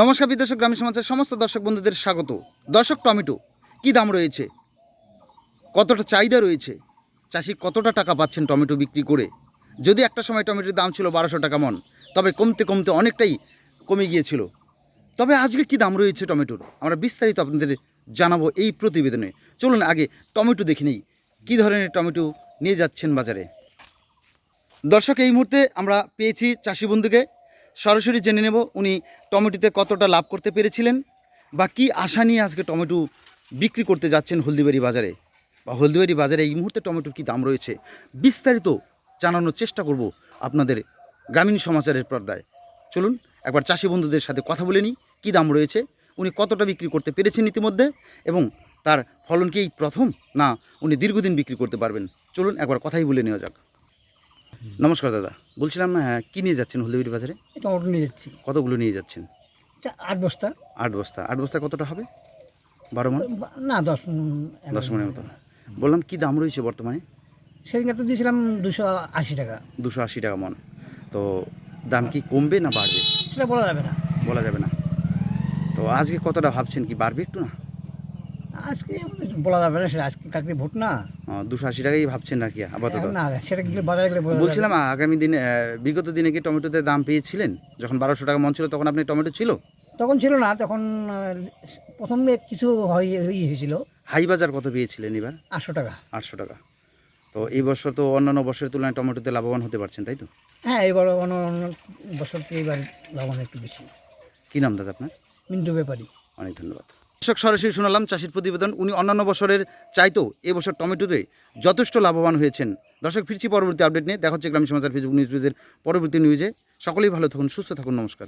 নমস্কার বিদর্শক গ্রামীণ সমাজের সমস্ত দর্শক বন্ধুদের স্বাগত। দর্শক টমেটো, কী দাম রয়েছে? কতটা চাহিদা রয়েছে? চাষি কতটা টাকা পাচ্ছেন টমেটো বিক্রি করে? যদি একটা সময় টমেটোর দাম ছিল বারোশো টাকা মন, তবে কমতে কমতে অনেকটাই কমে গিয়েছিল। তবে আজকে কি দাম রয়েছে টমেটোর? আমরা বিস্তারিত আপনাদের জানাব এই প্রতিবেদনে। চলুন আগে টমেটো দেখে নিই, কী ধরনের টমেটো নিয়ে যাচ্ছেন বাজারে। দর্শক, এই মুহূর্তে আমরা পেয়েছি চাষি বন্ধুকে সরাসরি জেনে নেব উনি টমেটোতে কতটা লাভ করতে পেরেছিলেন বা কি আশা নিয়ে আজকে টমেটো বিক্রি করতে যাচ্ছেন হলদিবাড়ি বাজারে? বা হলদিবাড়ি বাজারে এই মুহূর্তে টমেটোর কী দাম রয়েছে? বিস্তারিত জানানোর চেষ্টা করব আপনাদের গ্রামীণ সমাচারের পর্দায়। চলুন, একবার চাষি বন্ধুদের সাথে কথা বলে নিই, কী দাম রয়েছে? উনি কতটা বিক্রি করতে পেরেছেন ইতিমধ্যে? এবং তার ফলন কি এই প্রথম, না উনি দীর্ঘদিন বিক্রি করতে পারবেন? চলুন, একবার কথাই বলে নেওয়া যাক। নমস্কার দাদা বলছিলাম হ্যাঁ, কী নিয়ে যাচ্ছেন হলদিবাড়ি বাজারে? এটা টমেটো নিয়ে যাচ্ছি। কতগুলো নিয়ে যাচ্ছেন? আট বস্তা। আট বস্তা। আট বস্তা কতটা হবে? বারো মন? না দশ দশ মনের মতো। বললাম কি দাম রয়েছে বর্তমানে? সেদিনকে তো দিয়েছিলাম দুশো আশি টাকা। দুশো আশি টাকা মন। তো দাম কি কমবে না বাড়বে? সেটা বলা যাবে না। বলা যাবে না। তো আজকে কতটা ভাবছেন কি বাড়বে একটু না? আজকে বলা যাবে না সেটা আজকে কালকে ভোট না। দুশো আশি টাকাই ভাবছেন নাকি আপাতত? না সেটা গেলে বাজারে গেলে বলছিলাম আগামী দিনে বিগত দিনে কি টমেটোতে দাম পেয়েছিলেন? যখন বারোশো টাকা মন ছিল তখন আপনি টমেটো ছিল? তখন ছিল না তখন প্রথমে কিছু হয় হয়েছিল। হাই বাজার কত পেয়েছিলেন এবার? আটশো টাকা। আটশো টাকা। তো এই বছর তো অন্যান্য বছরের তুলনায় টমেটোতে লাভবান হতে পারছেন তাই তো? হ্যাঁ এবার অন্য অন্য বছর থেকে এবার লাগানো একটু বেশি। কী নাম দাদা আপনার? মিন্টু ব্যাপারী। অনেক ধন্যবাদ। দর্শক, সরাসরি শোনালাম চাষির প্রতিবেদন। উনি অন্যান্য বছরের চাইতো এবছর টমেটোতে যথেষ্ট লাভবান হয়েছেন। দর্শক, ফিরছি পরবর্তী আপডেট নিয়ে। দেখা হচ্ছে গ্রামীণ সমাচার ফেসবুক নিউজ পেজের পরবর্তী নিউজে সকলেই ভালো থাকুন, সুস্থ থাকুন, নমস্কার।